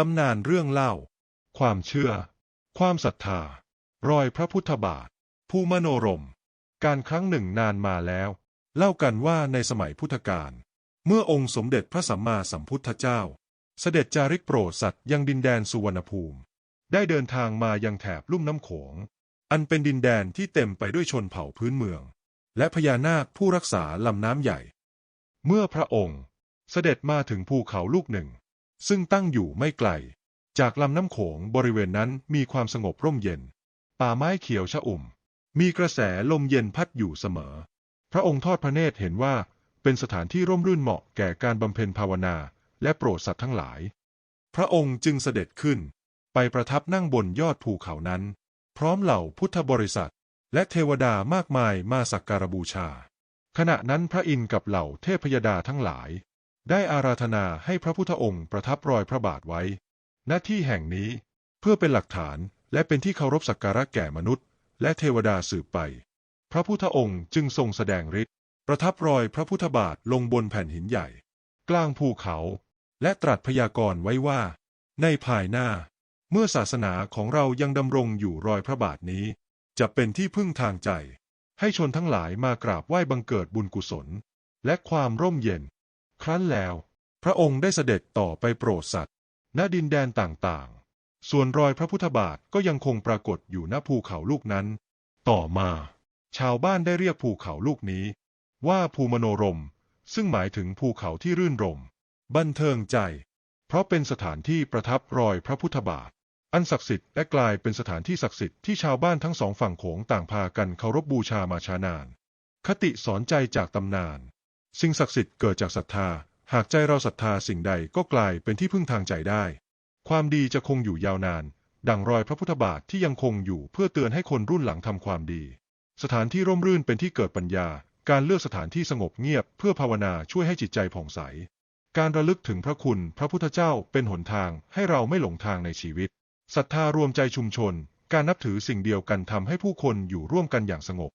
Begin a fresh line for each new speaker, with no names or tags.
ตำนานเรื่องเล่า ความเชื่อ ความศรัทธา รอยพระพุทธบาทภูมโนรม การครั้งหนึ่งนานมาแล้ว เล่ากันว่าในสมัยพุทธกาล เมื่อองค์สมเด็จพระสัมมาสัมพุทธเจ้า เสด็จจาริกโปรดสัตว์ยังดินแดนสุวรรณภูมิ ได้เดินทางมายังแถบลุ่มน้ำโขง อันเป็นดินแดนที่เต็มไปด้วยชนเผ่าพื้นเมือง และพญานาคผู้รักษาลำน้ำใหญ่ เมื่อพระองค์เสด็จมาถึงภูเขาลูกหนึ่ง ซึ่งตั้งอยู่ไม่ไกล จากลำน้ำโขงบริเวณนั้นมีความสงบร่มเย็น ป่าไม้เขียวชะอุ่ม มีกระแสลมเย็นพัดอยู่เสมอ พระองค์ทอดพระเนตรเห็นว่าเป็นสถานที่ร่มรื่นเหมาะแก่การบำเพ็ญภาวนา และโปรดสัตว์ทั้งหลาย พระองค์จึงเสด็จขึ้น ไปประทับนั่งบนยอดภูเขานั้น พร้อมเหล่าพุทธบริษัท และเทวดามากมายมาสักการบูชา ขณะนั้นพระอินทร์กับเหล่าเทพยดาทั้งหลาย ได้อาราธนาให้พระพุทธองค์ประทับรอยพระบาทไว้ ณที่แห่งนี้เพื่อเป็นหลักฐานและเป็นที่เคารพสักการะแก่มนุษย์ และเทวดาสืบไป พระพุทธองค์จึงทรงแสดงฤทธิ์ประทับรอยพระพุทธบาทลงบนแผ่นหินใหญ่ กลางภูเขา และตรัสพยากรณ์ไว้ว่า ในภายหน้า เมื่อศาสนาของเรายังดำรงอยู่รอยพระบาทนี้ จะเป็นที่พึ่งทางใจ ให้ชนทั้งหลายมากราบไหว้บังเกิดบุญกุศล และความร่มเย็น ครั้นแล้ว พระองค์ได้เสด็จต่อไปโปรดสัตว์ณดินแดนต่างๆ ส่วนรอยพระพุทธบาทก็ยังคงปรากฏอยู่ณภูเขาลูกนั้น ต่อมา ชาวบ้านได้เรียกภูเขาลูกนี้ ว่าภูมโนรม ซึ่งหมายถึงภูเขาที่รื่นรม บันเทิงใจ เพราะเป็นสถานที่ประทับรอยพระพุทธบาท อันศักดิ์สิทธิ์และกลายเป็นสถานที่ศักดิ์สิทธิ์ที่ชาวบ้านทั้งสองฝั่งโขงต่างพากันเคารพบูชามาช้านาน คติสอนใจจากตำนาน สิ่งศักดิ์สิทธิ์เกิดจากศรัทธา หากใจเราศรัทธาสิ่งใดก็กลายเป็นที่พึ่งทางใจได้ ความดีจะคงอยู่ยาวนาน ดังรอยพระพุทธบาทที่ยังคงอยู่เพื่อเตือนให้คนรุ่นหลังทำความดี สถานที่ร่มรื่นเป็นที่เกิดปัญญา การเลือกสถานที่สงบเงียบเพื่อภาวนาช่วยให้จิตใจผ่องใส การระลึกถึงพระคุณพระพุทธเจ้าเป็นหนทางให้เราไม่หลงทางในชีวิตศรัทธารวมใจชุมชน การนับถือสิ่งเดียวกันทำให้ผู้คนอยู่ร่วมกันอย่างสงบ